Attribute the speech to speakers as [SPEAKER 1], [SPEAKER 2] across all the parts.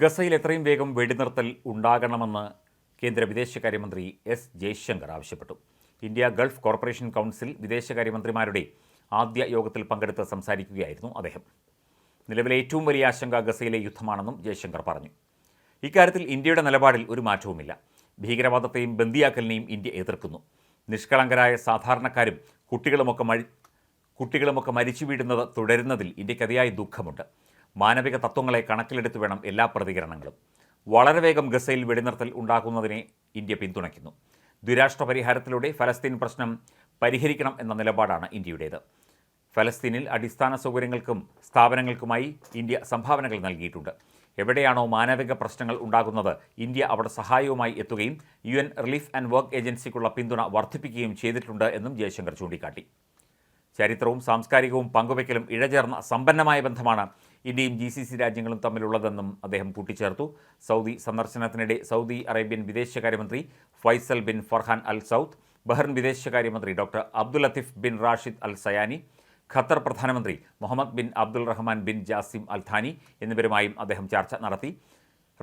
[SPEAKER 1] ഗസയിൽ എത്രയും വേഗം വെടിനിർത്തൽ ഉണ്ടാകണമെന്ന് കേന്ദ്ര വിദേശകാര്യമന്ത്രി എസ് ജയശങ്കർ ആവശ്യപ്പെട്ടു. ഇന്ത്യ ഗൾഫ് കോർപ്പറേഷൻ കൗൺസിൽ വിദേശകാര്യമന്ത്രിമാരുടെ ആദ്യ യോഗത്തിൽ പങ്കെടുത്ത് സംസാരിക്കുകയായിരുന്നു അദ്ദേഹം. നിലവിലെ ഏറ്റവും വലിയ ആശങ്ക ഗസയിലെ യുദ്ധമാണെന്നും ജയശങ്കർ പറഞ്ഞു. ഇക്കാര്യത്തിൽ ഇന്ത്യയുടെ നിലപാടിൽ ഒരു മാറ്റവുമില്ല. ഭീകരവാദത്തെയും ബന്ദിയാക്കലിനെയും ഇന്ത്യ എതിർക്കുന്നു. നിഷ്കളങ്കരായ സാധാരണക്കാരും കുട്ടികളുമൊക്കെ മഴി കുട്ടികളുമൊക്കെ മരിച്ചു വീഴുന്നത് തുടരുന്നതിൽ ഇന്ത്യക്കതിയായ ദുഃഖമുണ്ട്. മാനവിക തത്വങ്ങളെ കണക്കിലെടുത്ത് വേണം എല്ലാ പ്രതികരണങ്ങളും. വളരെ വേഗം ഗസയിൽ വെടിനിർത്തൽ ഉണ്ടാക്കുന്നതിനെ ഇന്ത്യ പിന്തുണയ്ക്കുന്നു. ദ്വിരാഷ്ട്ര പരിഹാരത്തിലൂടെ ഫലസ്തീൻ പ്രശ്നം പരിഹരിക്കണം എന്ന നിലപാടാണ് ഇന്ത്യയുടേത്. ഫലസ്തീനിൽ അടിസ്ഥാന സൗകര്യങ്ങൾക്കും സ്ഥാപനങ്ങൾക്കുമായി ഇന്ത്യ സംഭാവനകൾ നൽകിയിട്ടുണ്ട്. എവിടെയാണോ മാനവിക പ്രശ്നങ്ങൾ ഉണ്ടാകുന്നത് ഇന്ത്യ അവിടെ സഹായവുമായി എത്തുകയും U N relief and work ഏജൻസിക്കുള്ള പിന്തുണ വർദ്ധിപ്പിക്കുകയും ചെയ്തിട്ടുണ്ട് എന്നും ജയശങ്കർ ചൂണ്ടിക്കാട്ടി. ചരിത്രവും സാംസ്കാരികവും പങ്കുവയ്ക്കലും ഇഴചേർന്ന സമ്പന്നമായ ബന്ധമാണ് ഇന്ത്യയും ജി സി സി രാജ്യങ്ങളും തമ്മിലുള്ളതെന്നും അദ്ദേഹം കൂട്ടിച്ചേർത്തു. സൗദി സന്ദർശനത്തിനിടെ സൗദി അറേബ്യൻ വിദേശകാര്യമന്ത്രി Faisal bin Farhan Al Saud Bahrain വിദേശകാര്യമന്ത്രി doctor Abdul Latif bin Rashid Al Zayani Qatar പ്രധാനമന്ത്രി Mohammed bin Abdul Rahman bin Jassim Al Thani എന്നിവരുമായും അദ്ദേഹം ചർച്ച നടത്തി.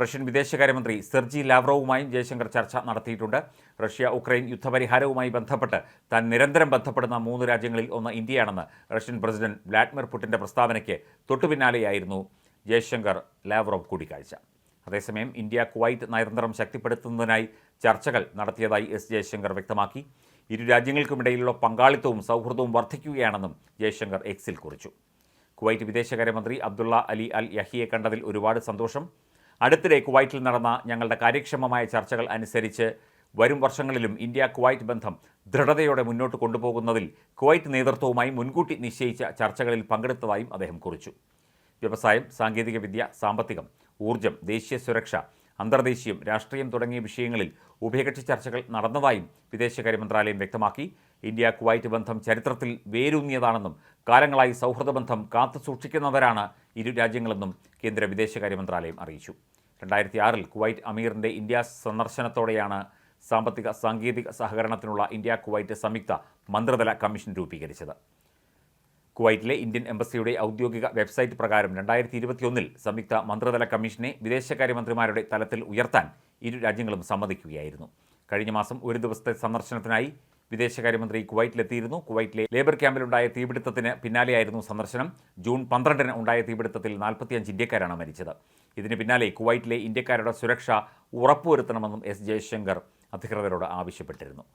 [SPEAKER 1] റഷ്യൻ വിദേശകാര്യമന്ത്രി സെർജി ലാവ്റോവുമായും ജയശങ്കർ ചർച്ച നടത്തിയിട്ടുണ്ട്. റഷ്യ ഉക്രൈൻ യുദ്ധപരിഹാരവുമായി ബന്ധപ്പെട്ട് താൻ നിരന്തരം ബന്ധപ്പെടുന്ന മൂന്ന് രാജ്യങ്ങളിൽ ഒന്ന് ഇന്ത്യയാണെന്ന് റഷ്യൻ പ്രസിഡന്റ് വ്ലാഡിമിർ പുടിന്റെ പ്രസ്താവനയ്ക്ക് തൊട്ടുപിന്നാലെയായിരുന്നു ജയശങ്കർ ലാവ്റോവ് കൂടിക്കാഴ്ച. അതേസമയം ഇന്ത്യ കുവൈറ്റ് നയതന്ത്രം ശക്തിപ്പെടുത്തുന്നതിനായി ചർച്ചകൾ നടത്തിയതായി എസ് ജയശങ്കർ വ്യക്തമാക്കി. ഇരു രാജ്യങ്ങൾക്കുമിടയിലുള്ള പങ്കാളിത്തവും സൗഹൃദവും വർദ്ധിക്കുകയാണെന്നും ജയശങ്കർ എക്സിൽ കുറിച്ചു. കുവൈറ്റ് വിദേശകാര്യമന്ത്രി അബ്ദുള്ള അലി അൽ യഹിയെ കണ്ടതിൽ ഒരുപാട് സന്തോഷം. അടുത്തിടെ കുവൈറ്റിൽ നടന്ന ഞങ്ങളുടെ കാര്യക്ഷമമായ ചർച്ചകൾ അനുസരിച്ച് വരും വർഷങ്ങളിലും ഇന്ത്യ കുവൈറ്റ് ബന്ധം ദൃഢതയോടെ മുന്നോട്ട് കൊണ്ടുപോകുന്നതിൽ കുവൈറ്റ് നേതൃത്വവുമായി മുൻകൂട്ടി നിശ്ചയിച്ച ചർച്ചകളിൽ പങ്കെടുത്തതായും അദ്ദേഹം കുറിച്ചു. വ്യവസായം സാങ്കേതികവിദ്യ സാമ്പത്തികം ഊർജം ദേശീയ സുരക്ഷ അന്തർദേശീയം രാഷ്ട്രീയം തുടങ്ങിയ വിഷയങ്ങളിൽ ഉഭയകക്ഷി ചർച്ചകൾ നടന്നതായും വിദേശകാര്യ മന്ത്രാലയം വ്യക്തമാക്കി. ഇന്ത്യ കുവൈറ്റ് ബന്ധം ചരിത്രത്തിൽ വേരൂന്നിയതാണെന്നും കാലങ്ങളായി സൗഹൃദ ബന്ധം കാത്തു സൂക്ഷിക്കുന്നവരാണ് ഇരു രാജ്യങ്ങളെന്നും കേന്ദ്ര വിദേശകാര്യ മന്ത്രാലയം അറിയിച്ചു. രണ്ടായിരത്തി ആറിൽ കുവൈറ്റ് അമീറിന്റെ ഇന്ത്യ സന്ദർശനത്തോടെയാണ് സാമ്പത്തിക സാങ്കേതിക സഹകരണത്തിനുള്ള ഇന്ത്യ കുവൈറ്റ് സംയുക്ത മന്ത്രിതല കമ്മീഷൻ രൂപീകരിച്ചത്. കുവൈറ്റിലെ ഇന്ത്യൻ എംബസിയുടെ ഔദ്യോഗിക വെബ്സൈറ്റ് പ്രകാരം രണ്ടായിരത്തി ഇരുപത്തിയൊന്നിൽ സംയുക്ത മന്ത്രിതല കമ്മീഷനെ വിദേശകാര്യമന്ത്രിമാരുടെ തലത്തിൽ ഉയർത്താൻ ഇരു രാജ്യങ്ങളും സമ്മതിക്കുകയായിരുന്നു. കഴിഞ്ഞ മാസം ഒരു ദിവസത്തെ സന്ദർശനത്തിനായി വിദേശകാര്യമന്ത്രി കുവൈറ്റിലെത്തിയിരുന്നു. കുവൈറ്റിലെ ലേബർ ക്യാമ്പിലുണ്ടായ തീപിടുത്തത്തിന് പിന്നാലെയായിരുന്നു സന്ദർശനം. ജൂൺ പന്ത്രണ്ടിന് ഉണ്ടായ തീപിടുത്തത്തിൽ നാൽപ്പത്തിയഞ്ച് ഇന്ത്യക്കാരാണ് മരിച്ചത്. ഇതിന് പിന്നാലെ കുവൈറ്റിലെ ഇന്ത്യക്കാരുടെ സുരക്ഷ ഉറപ്പുവരുത്തണമെന്നും എസ് ജയശങ്കർ അധികൃതരോട് ആവശ്യപ്പെട്ടിരുന്നു.